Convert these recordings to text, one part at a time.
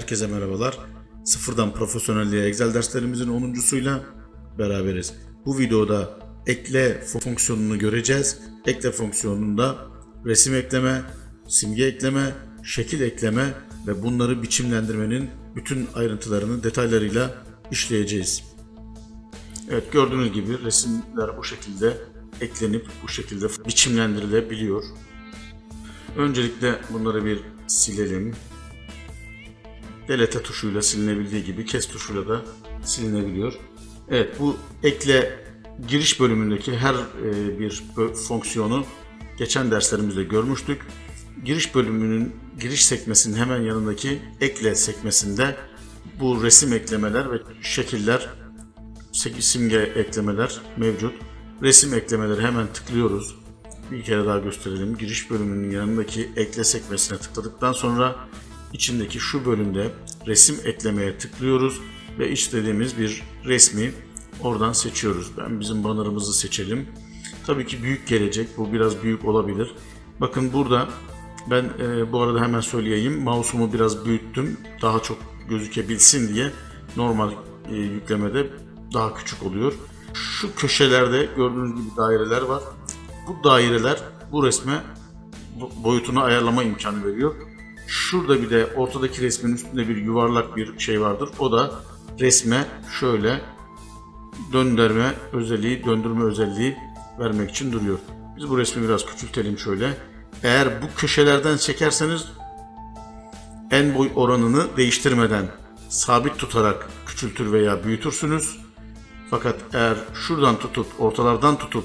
Herkese merhabalar. Sıfırdan profesyonelliğe Excel derslerimizin 10.suyla beraberiz. Bu videoda ekle fonksiyonunu göreceğiz. Ekle fonksiyonunda resim ekleme, simge ekleme, şekil ekleme ve bunları biçimlendirmenin bütün ayrıntılarını detaylarıyla işleyeceğiz. Evet gördüğünüz gibi resimler bu şekilde eklenip bu şekilde biçimlendirilebiliyor. Öncelikle bunları bir silelim. Delete tuşuyla silinebildiği gibi kes tuşuyla da silinebiliyor. Evet bu ekle giriş bölümündeki her e, bir fonksiyonu geçen derslerimizde görmüştük. Giriş bölümünün giriş sekmesinin hemen yanındaki ekle sekmesinde bu resim eklemeler ve şekiller simge eklemeler mevcut. Resim eklemeleri hemen tıklıyoruz. Bir kere daha gösterelim. Giriş bölümünün yanındaki ekle sekmesine tıkladıktan sonra içindeki şu bölümde resim eklemeye tıklıyoruz ve istediğimiz bir resmi oradan seçiyoruz. Ben bizim bannerımızı seçelim. Tabii ki büyük gelecek. Bu biraz büyük olabilir. Bakın burada ben e, bu arada hemen söyleyeyim. Mouse'umu biraz büyüttüm. Daha çok gözükebilsin diye. Normal e, yüklemede daha küçük oluyor. Şu köşelerde gördüğünüz gibi daireler var. Bu daireler bu resme boyutunu ayarlama imkanı veriyor. Şurada bir de ortadaki resmin üstünde bir yuvarlak bir şey vardır. O da resme şöyle döndürme özelliği, döndürme özelliği vermek için duruyor. Biz bu resmi biraz küçültelim şöyle. Eğer bu köşelerden çekerseniz en boy oranını değiştirmeden sabit tutarak küçültür veya büyütürsünüz. Fakat eğer şuradan tutup ortalardan tutup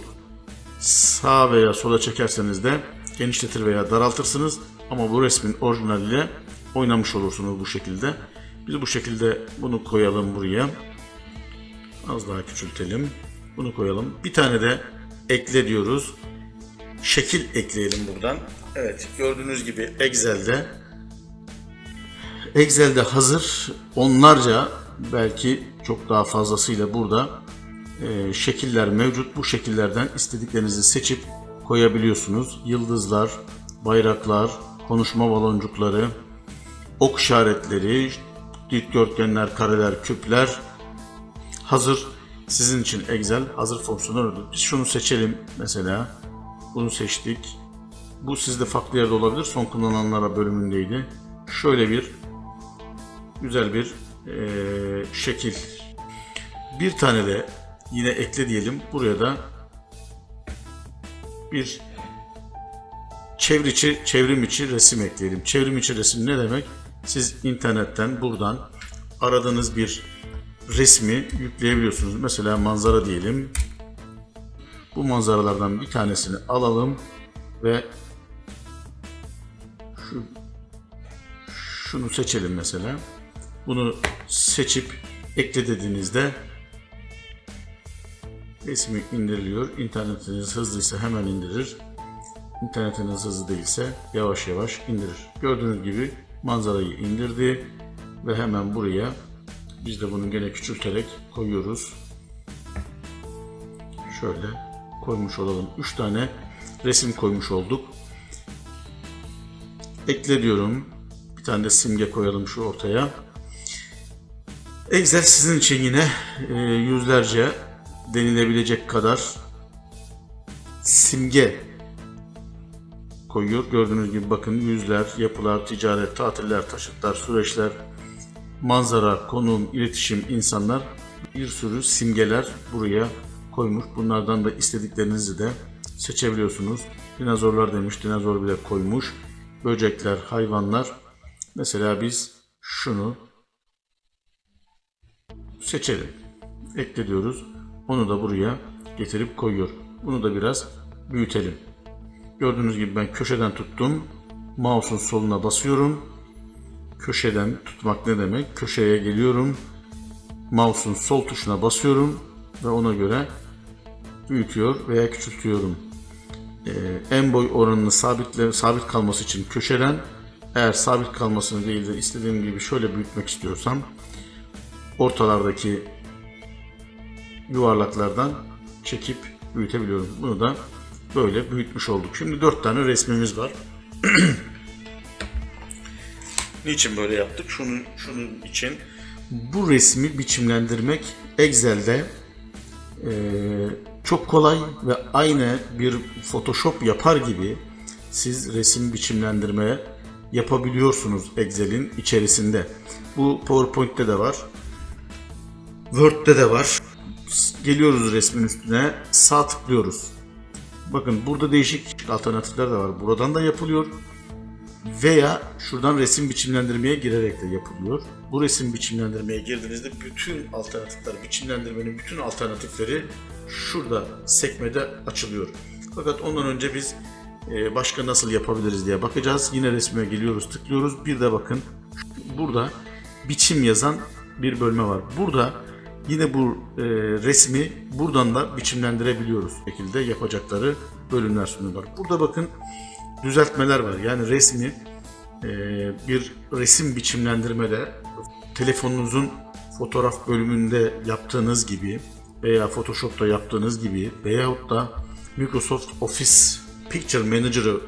sağa veya sola çekerseniz de genişletir veya daraltırsınız. Ama bu resmin orijinaliyle oynamış olursunuz bu şekilde. Biz bu şekilde bunu koyalım buraya. Az daha küçültelim. Bunu koyalım. Bir tane de ekle diyoruz. Şekil ekleyelim buradan. Evet gördüğünüz gibi Excel'de Excel'de hazır onlarca belki çok daha fazlasıyla burada e, şekiller mevcut. Bu şekillerden istediklerinizi seçip koyabiliyorsunuz. Yıldızlar, bayraklar, konuşma baloncukları, ok işaretleri, dikdörtgenler, kareler, küpler hazır. Sizin için Excel hazır fonksiyonlar ödül. Biz şunu seçelim mesela. Bunu seçtik. Bu sizde farklı yerde olabilir. Son kullananlara bölümündeydi. Şöyle bir güzel bir eee, şekil. Bir tane de yine ekle diyelim. Buraya da bir çevrim içi, çevrim içi resim ekleyelim. Çevrim içi resim ne demek? Siz internetten buradan aradığınız bir resmi yükleyebiliyorsunuz. Mesela manzara diyelim. Bu manzaralardan bir tanesini alalım ve şu şunu seçelim mesela. Bunu seçip ekle dediğinizde resmi indiriliyor. İnternetiniz hızlıysa hemen indirir. İnternetiniz hızlı değilse yavaş yavaş indirir. Gördüğünüz gibi manzarayı indirdi ve hemen buraya biz de bunu gene küçülterek koyuyoruz. Şöyle koymuş olalım. 3 tane resim koymuş olduk. Ekle diyorum. Bir tane de simge koyalım şu ortaya. Excel sizin için yine e, yüzlerce denilebilecek kadar simge koyuyor. Gördüğünüz gibi bakın yüzler, yapılar, ticaret, tatiller, taşıtlar, süreçler, manzara, konum, iletişim, insanlar bir sürü simgeler buraya koymuş. Bunlardan da istediklerinizi de seçebiliyorsunuz. Dinozorlar demiş, dinozor bile koymuş. Böcekler, hayvanlar. Mesela biz şunu seçelim. Ekle diyoruz. Onu da buraya getirip koyuyor. Bunu da biraz büyütelim. Gördüğünüz gibi ben köşeden tuttum. Mouse'un soluna basıyorum. Köşeden tutmak ne demek? Köşeye geliyorum. Mouse'un sol tuşuna basıyorum ve ona göre büyütüyor veya küçültüyorum. Ee, en boy oranını sabitle, sabit kalması için köşeden eğer sabit kalmasını değil de istediğim gibi şöyle büyütmek istiyorsam ortalardaki yuvarlaklardan çekip büyütebiliyorum. Bunu da böyle büyütmüş olduk. Şimdi dört tane resmimiz var. Niçin böyle yaptık? Şunun, şunun için. Bu resmi biçimlendirmek Excel'de eee, çok kolay ve aynı bir Photoshop yapar gibi siz resim biçimlendirme yapabiliyorsunuz Excel'in içerisinde. Bu PowerPoint'te de var. Word'de de var. Geliyoruz resmin üstüne, sağ tıklıyoruz. Bakın burada değişik alternatifler de var. Buradan da yapılıyor. Veya şuradan resim biçimlendirmeye girerek de yapılıyor. Bu resim biçimlendirmeye girdiğinizde bütün alternatifler, biçimlendirmenin bütün alternatifleri şurada sekmede açılıyor. Fakat ondan önce biz e, başka nasıl yapabiliriz diye bakacağız. Yine resme geliyoruz, tıklıyoruz. Bir de bakın burada biçim yazan bir bölme var. Burada yine bu e, resmi buradan da biçimlendirebiliyoruz. Şekilde yapacakları bölümler sunuyorlar. Burada bakın düzeltmeler var. Yani resmi e, bir resim biçimlendirmede telefonunuzun fotoğraf bölümünde yaptığınız gibi veya Photoshop'ta yaptığınız gibi veyahut da Microsoft Office Picture Manager'ı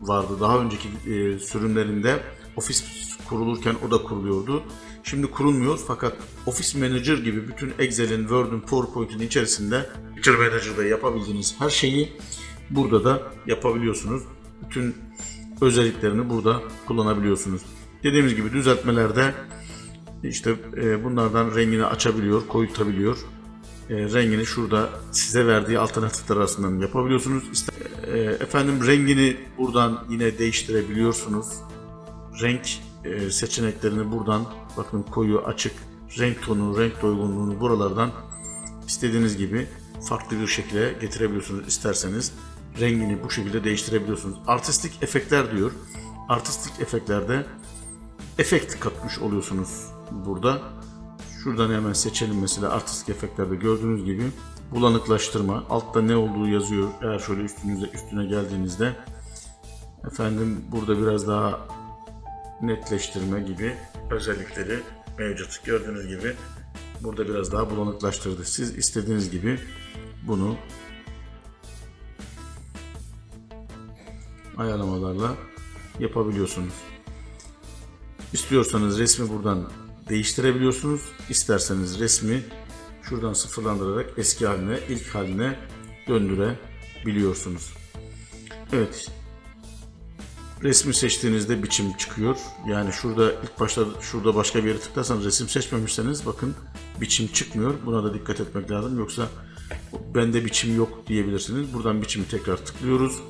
vardı. Daha önceki e, sürümlerinde Office kurulurken o da kuruluyordu. Şimdi kurulmuyor fakat Office Manager gibi bütün Excel'in, Word'ün, PowerPoint'in içerisinde Picture Manager'da yapabildiğiniz her şeyi burada da yapabiliyorsunuz. Bütün özelliklerini burada kullanabiliyorsunuz. Dediğimiz gibi düzeltmelerde işte e, bunlardan rengini açabiliyor, koyutabiliyor. E, rengini şurada size verdiği alternatifler arasından yapabiliyorsunuz. E, efendim rengini buradan yine değiştirebiliyorsunuz. Renk seçeneklerini buradan bakın koyu, açık, renk tonu, renk doygunluğunu buralardan istediğiniz gibi farklı bir şekilde getirebiliyorsunuz isterseniz. Rengini bu şekilde değiştirebiliyorsunuz. Artistik efektler diyor. Artistik efektlerde efekt katmış oluyorsunuz burada. Şuradan hemen seçelim mesela artistik efektlerde gördüğünüz gibi bulanıklaştırma. Altta ne olduğu yazıyor. Eğer şöyle üstünüze üstüne geldiğinizde efendim burada biraz daha netleştirme gibi özellikleri mevcut. Gördüğünüz gibi burada biraz daha bulanıklaştırdı. Siz istediğiniz gibi bunu ayarlamalarla yapabiliyorsunuz. İstiyorsanız resmi buradan değiştirebiliyorsunuz. İsterseniz resmi şuradan sıfırlandırarak eski haline, ilk haline döndürebiliyorsunuz. Evet. Resmi seçtiğinizde biçim çıkıyor. Yani şurada ilk başta şurada başka bir yere tıklarsanız resim seçmemişseniz bakın biçim çıkmıyor. Buna da dikkat etmek lazım. Yoksa bende biçim yok diyebilirsiniz. Buradan biçimi tekrar tıklıyoruz.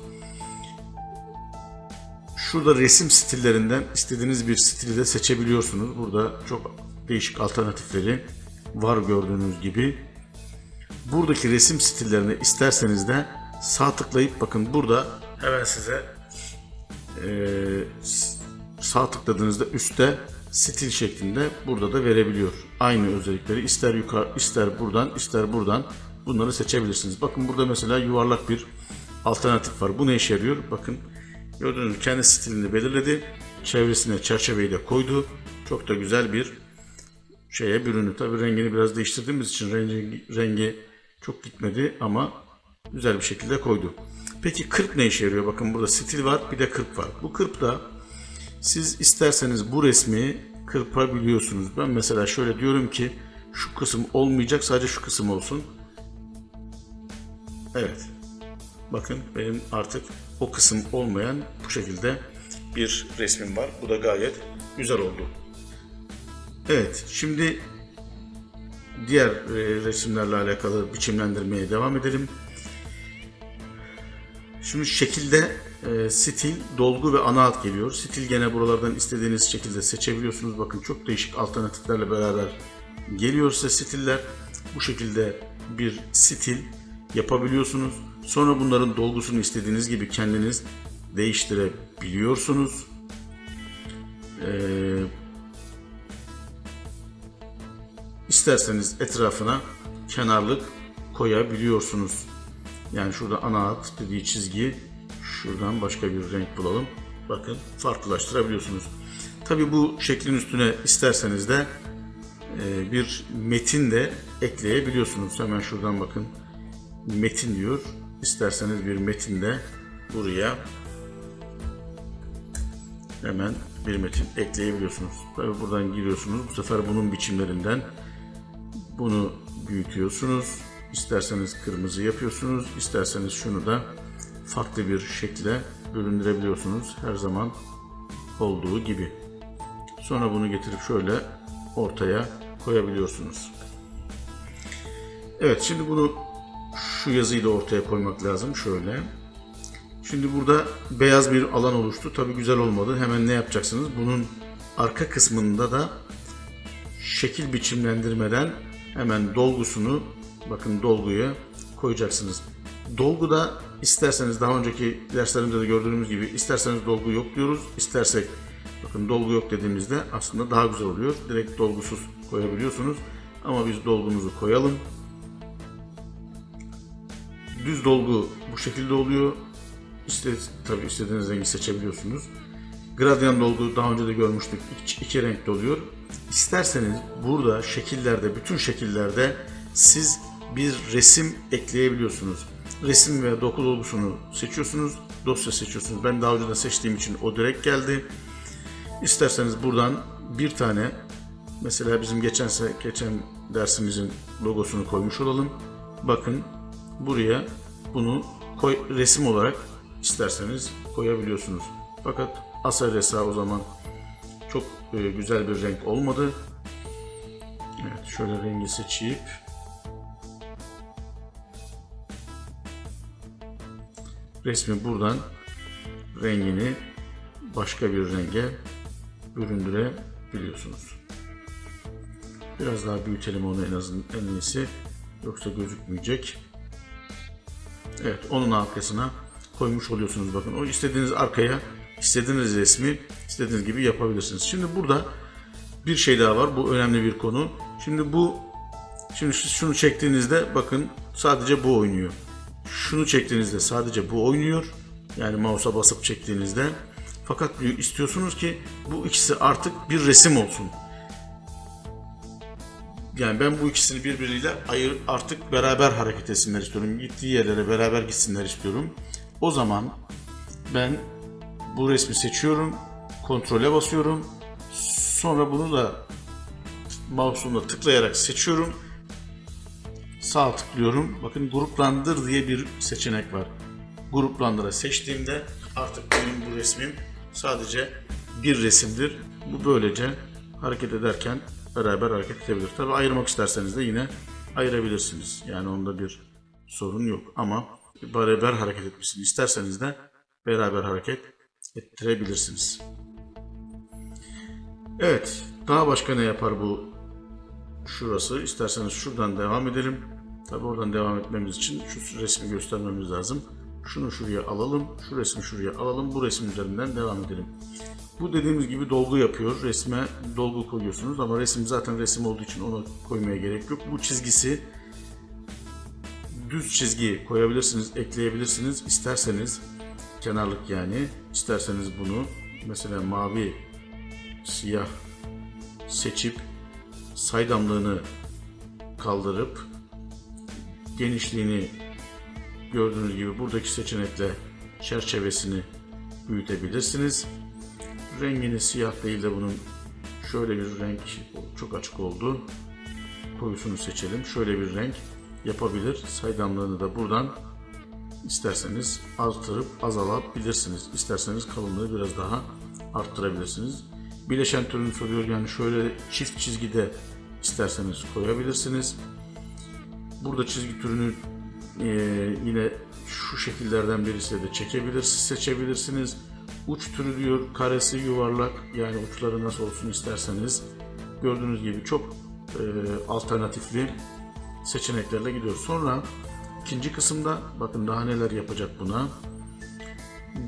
Şurada resim stillerinden istediğiniz bir stili de seçebiliyorsunuz. Burada çok değişik alternatifleri var gördüğünüz gibi. Buradaki resim stillerini isterseniz de sağ tıklayıp bakın burada hemen size sağ tıkladığınızda üstte stil şeklinde burada da verebiliyor. Aynı özellikleri ister yukarı ister buradan ister buradan bunları seçebilirsiniz. Bakın burada mesela yuvarlak bir alternatif var. Bu ne işe yarıyor? Bakın gördüğünüz kendi stilini belirledi. Çevresine çerçeveyi de koydu. Çok da güzel bir şeye bürünü. Tabi rengini biraz değiştirdiğimiz için rengi, rengi çok gitmedi ama güzel bir şekilde koydu. Peki kırp ne işe yarıyor? Bakın burada stil var bir de kırp var. Bu kırp da siz isterseniz bu resmi kırpabiliyorsunuz. Ben mesela şöyle diyorum ki şu kısım olmayacak sadece şu kısım olsun. Evet. Bakın benim artık o kısım olmayan bu şekilde bir resmim var. Bu da gayet güzel oldu. Evet, şimdi diğer e, resimlerle alakalı biçimlendirmeye devam edelim. Şimdi şekilde e, stil, dolgu ve ana hat geliyor. Stil gene buralardan istediğiniz şekilde seçebiliyorsunuz. Bakın çok değişik alternatiflerle beraber geliyor size stiller. Bu şekilde bir stil yapabiliyorsunuz. Sonra bunların dolgusunu istediğiniz gibi kendiniz değiştirebiliyorsunuz. Ee, isterseniz etrafına kenarlık koyabiliyorsunuz. Yani şurada ana hat dediği çizgi şuradan başka bir renk bulalım. Bakın farklılaştırabiliyorsunuz. Tabi bu şeklin üstüne isterseniz de e, bir metin de ekleyebiliyorsunuz. Hemen şuradan bakın metin diyor. İsterseniz bir metin de buraya hemen bir metin ekleyebiliyorsunuz. Tabi buradan giriyorsunuz. Bu sefer bunun biçimlerinden bunu büyütüyorsunuz. İsterseniz kırmızı yapıyorsunuz. isterseniz şunu da farklı bir şekle bölündürebiliyorsunuz. Her zaman olduğu gibi. Sonra bunu getirip şöyle ortaya koyabiliyorsunuz. Evet şimdi bunu şu yazıyı da ortaya koymak lazım. Şöyle. Şimdi burada beyaz bir alan oluştu. Tabi güzel olmadı. Hemen ne yapacaksınız? Bunun arka kısmında da şekil biçimlendirmeden hemen dolgusunu bakın dolguya koyacaksınız. Dolguda isterseniz daha önceki derslerimizde de gördüğümüz gibi isterseniz dolgu yok diyoruz. istersek bakın dolgu yok dediğimizde aslında daha güzel oluyor. Direkt dolgusuz koyabiliyorsunuz. Ama biz dolgumuzu koyalım. Düz dolgu bu şekilde oluyor. İşte tabii istediğiniz rengi seçebiliyorsunuz. Gradyan dolgu daha önce de görmüştük. İki, iki renkli oluyor. İsterseniz burada şekillerde, bütün şekillerde siz bir resim ekleyebiliyorsunuz. Resim ve doku dolgusunu seçiyorsunuz. Dosya seçiyorsunuz. Ben daha önceden seçtiğim için o direkt geldi. İsterseniz buradan bir tane mesela bizim geçen geçen dersimizin logosunu koymuş olalım. Bakın buraya bunu koy, resim olarak isterseniz koyabiliyorsunuz. Fakat Asar Resa o zaman çok e, güzel bir renk olmadı. Evet şöyle rengi seçip resmi buradan rengini başka bir renge büründürebiliyorsunuz. Biraz daha büyütelim onu en azından en iyisi. Yoksa gözükmeyecek. Evet onun arkasına koymuş oluyorsunuz bakın. O istediğiniz arkaya istediğiniz resmi istediğiniz gibi yapabilirsiniz. Şimdi burada bir şey daha var. Bu önemli bir konu. Şimdi bu şimdi siz şunu çektiğinizde bakın sadece bu oynuyor. Şunu çektiğinizde sadece bu oynuyor. Yani mouse'a basıp çektiğinizde. Fakat istiyorsunuz ki bu ikisi artık bir resim olsun. Yani ben bu ikisini birbiriyle ayır artık beraber hareket etsinler istiyorum. Gittiği yerlere beraber gitsinler istiyorum. O zaman ben bu resmi seçiyorum. Kontrole basıyorum. Sonra bunu da mouse'umla tıklayarak seçiyorum. Sağ tıklıyorum. Bakın gruplandır diye bir seçenek var. Gruplandıra seçtiğimde artık benim bu resmim sadece bir resimdir. Bu böylece hareket ederken beraber hareket edebilir. Tabi ayırmak isterseniz de yine ayırabilirsiniz. Yani onda bir sorun yok. Ama beraber hareket etmesini isterseniz de beraber hareket ettirebilirsiniz. Evet. Daha başka ne yapar bu şurası? İsterseniz şuradan devam edelim. Tabi oradan devam etmemiz için şu resmi göstermemiz lazım. Şunu şuraya alalım. Şu resmi şuraya alalım. Bu resim üzerinden devam edelim. Bu dediğimiz gibi dolgu yapıyor. Resme dolgu koyuyorsunuz ama resim zaten resim olduğu için onu koymaya gerek yok. Bu çizgisi düz çizgi koyabilirsiniz, ekleyebilirsiniz. İsterseniz kenarlık yani. isterseniz bunu mesela mavi, siyah seçip saydamlığını kaldırıp genişliğini gördüğünüz gibi buradaki seçenekle çerçevesini büyütebilirsiniz. Rengini siyah değil de bunun şöyle bir renk çok açık oldu. Koyusunu seçelim. Şöyle bir renk yapabilir. Saydamlığını da buradan isterseniz artırıp azalabilirsiniz. İsterseniz kalınlığı biraz daha arttırabilirsiniz. Bileşen türünü soruyor. Yani şöyle çift çizgide isterseniz koyabilirsiniz. Burada çizgi türünü e, yine şu şekillerden birisi de çekebilir, seçebilirsiniz. Uç türü diyor, karesi yuvarlak yani uçları nasıl olsun isterseniz. Gördüğünüz gibi çok e, alternatifli seçeneklerle gidiyor. Sonra ikinci kısımda bakın daha neler yapacak buna.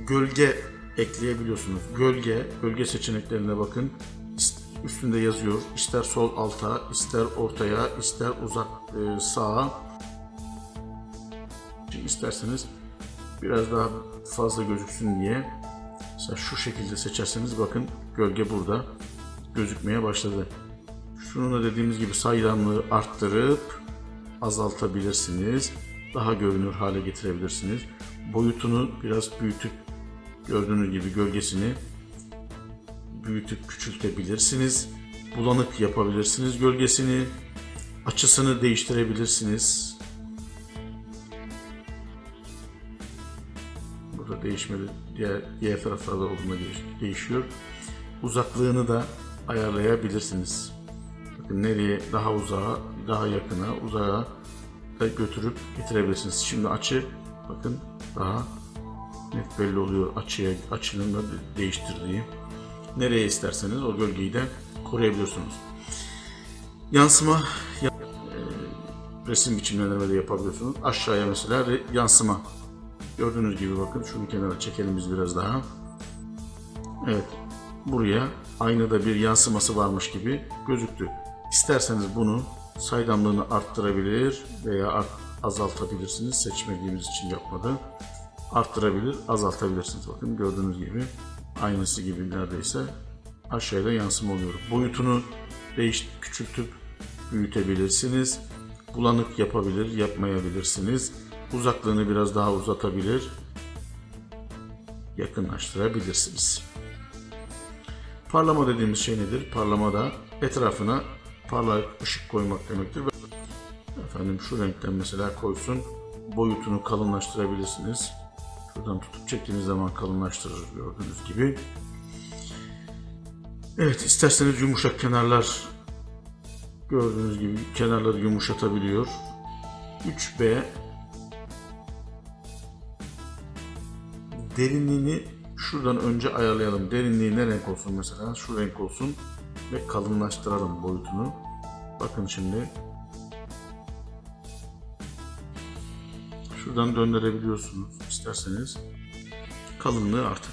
Gölge ekleyebiliyorsunuz. Gölge, gölge seçeneklerine bakın. Üstünde yazıyor. İster sol alta, ister ortaya, ister uzak e, sağa. Şimdi isterseniz biraz daha fazla gözüksün diye mesela şu şekilde seçerseniz bakın gölge burada gözükmeye başladı. Şunu da dediğimiz gibi saydamlığı arttırıp azaltabilirsiniz. Daha görünür hale getirebilirsiniz. Boyutunu biraz büyütüp gördüğünüz gibi gölgesini büyütüp küçültebilirsiniz. Bulanık yapabilirsiniz gölgesini. Açısını değiştirebilirsiniz. Burada değişmeli. Diğer, diğer taraflarda olduğunda değiş- değişiyor. Uzaklığını da ayarlayabilirsiniz. Bakın nereye daha uzağa, daha yakına, uzağa da götürüp getirebilirsiniz. Şimdi açı bakın daha net belli oluyor açıya, de- değiştirdiği. Nereye isterseniz o gölgeyi de koruyabiliyorsunuz. Yansıma ya- e, resim biçimlendirme de yapabiliyorsunuz. Aşağıya mesela yansıma. Gördüğünüz gibi bakın şunu kenara çekelim biz biraz daha. Evet. Buraya aynada bir yansıması varmış gibi gözüktü. İsterseniz bunu saydamlığını arttırabilir veya azaltabilirsiniz. Seçmediğimiz için yapmadı. Arttırabilir, azaltabilirsiniz. Bakın gördüğünüz gibi aynısı gibi neredeyse aşağıya yansıma oluyor. Boyutunu değiş küçültüp büyütebilirsiniz. Bulanık yapabilir, yapmayabilirsiniz. Uzaklığını biraz daha uzatabilir, yakınlaştırabilirsiniz. Parlama dediğimiz şey nedir? Parlama da etrafına parlak ışık koymak demektir. Efendim şu renkten mesela koysun. Boyutunu kalınlaştırabilirsiniz. Şuradan tutup çektiğiniz zaman kalınlaştırır gördüğünüz gibi. Evet isterseniz yumuşak kenarlar gördüğünüz gibi kenarları yumuşatabiliyor. 3B derinliğini şuradan önce ayarlayalım. Derinliği ne renk olsun mesela? Şu renk olsun ve kalınlaştıralım boyutunu. Bakın şimdi. Şuradan döndürebiliyorsunuz isterseniz. Kalınlığı artık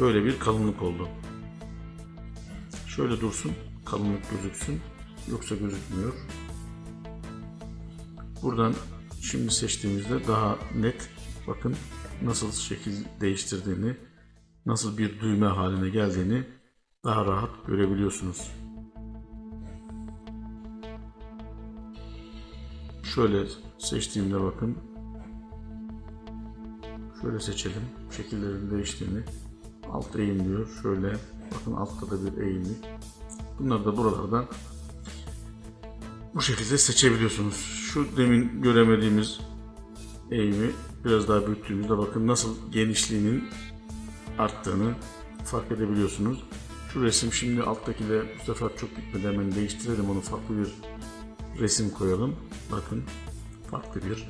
böyle bir kalınlık oldu. Şöyle dursun, kalınlık gözüksün. Yoksa gözükmüyor. Buradan şimdi seçtiğimizde daha net bakın nasıl şekil değiştirdiğini, nasıl bir düğme haline geldiğini daha rahat görebiliyorsunuz. Şöyle seçtiğimde bakın. Şöyle seçelim. Şekillerin değiştiğini. Alt eğim diyor. Şöyle. Bakın altta da bir eğimlik. Bunları da buralardan bu şekilde seçebiliyorsunuz. Şu demin göremediğimiz eğimi biraz daha büyüttüğümüzde bakın nasıl genişliğinin arttığını fark edebiliyorsunuz. Şu resim şimdi alttaki de bu sefer çok gitmeden hemen değiştirelim onu farklı bir resim koyalım. Bakın farklı bir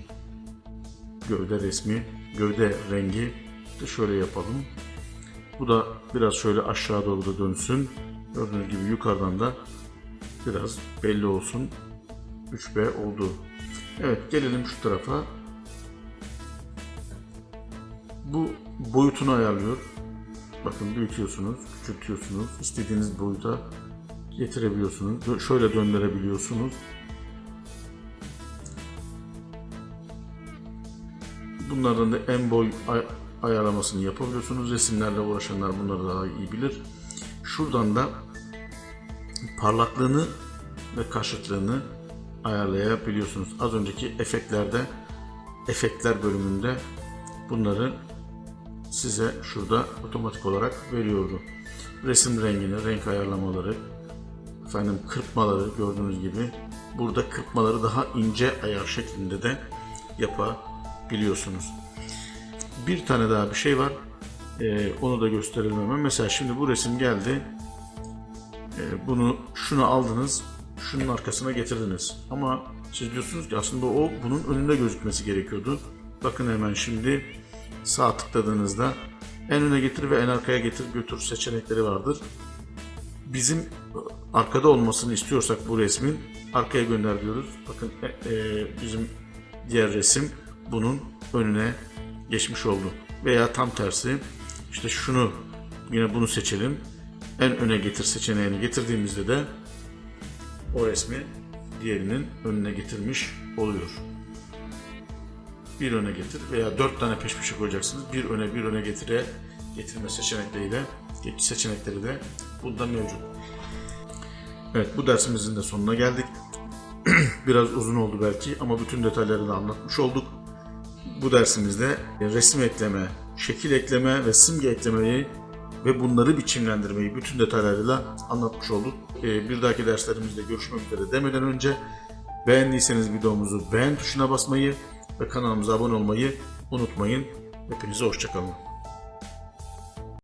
gövde resmi, gövde rengi de şöyle yapalım. Bu da biraz şöyle aşağı doğru da dönsün. Gördüğünüz gibi yukarıdan da biraz belli olsun. 3B oldu. Evet gelelim şu tarafa. Bu boyutunu ayarlıyor. Bakın büyütüyorsunuz, küçültüyorsunuz. istediğiniz boyuta getirebiliyorsunuz. Şöyle döndürebiliyorsunuz. Bunlardan da en boy ay- ayarlamasını yapabiliyorsunuz. Resimlerle uğraşanlar bunları daha iyi bilir. Şuradan da parlaklığını ve karşıtlığını ayarlayabiliyorsunuz. Az önceki efektlerde efektler bölümünde bunları size şurada otomatik olarak veriyordu. Resim rengini, renk ayarlamaları, efendim kırpmaları gördüğünüz gibi burada kırpmaları daha ince ayar şeklinde de yapabiliyorsunuz. Bir tane daha bir şey var. Ee, onu da gösterelim hemen. Mesela şimdi bu resim geldi. Ee, bunu şunu aldınız, şunun arkasına getirdiniz. Ama siz diyorsunuz ki aslında o bunun önünde gözükmesi gerekiyordu. Bakın hemen şimdi sağ tıkladığınızda en öne getir ve en arkaya getir götür seçenekleri vardır. Bizim arkada olmasını istiyorsak bu resmin arkaya gönder diyoruz. Bakın e, e, bizim diğer resim bunun önüne geçmiş oldu. Veya tam tersi işte şunu yine bunu seçelim. En öne getir seçeneğini getirdiğimizde de o resmi diğerinin önüne getirmiş oluyor. Bir öne getir veya dört tane peş peşe koyacaksınız. Bir öne bir öne getire getirme seçenekleriyle seçenekleri de bunda mevcut. Evet bu dersimizin de sonuna geldik. Biraz uzun oldu belki ama bütün detaylarını anlatmış olduk. Bu dersimizde resim ekleme, şekil ekleme ve simge eklemeyi ve bunları biçimlendirmeyi bütün detaylarıyla anlatmış olduk. Ee, bir dahaki derslerimizde görüşmek üzere demeden önce beğendiyseniz videomuzu beğen tuşuna basmayı ve kanalımıza abone olmayı unutmayın. Hepinize hoşçakalın.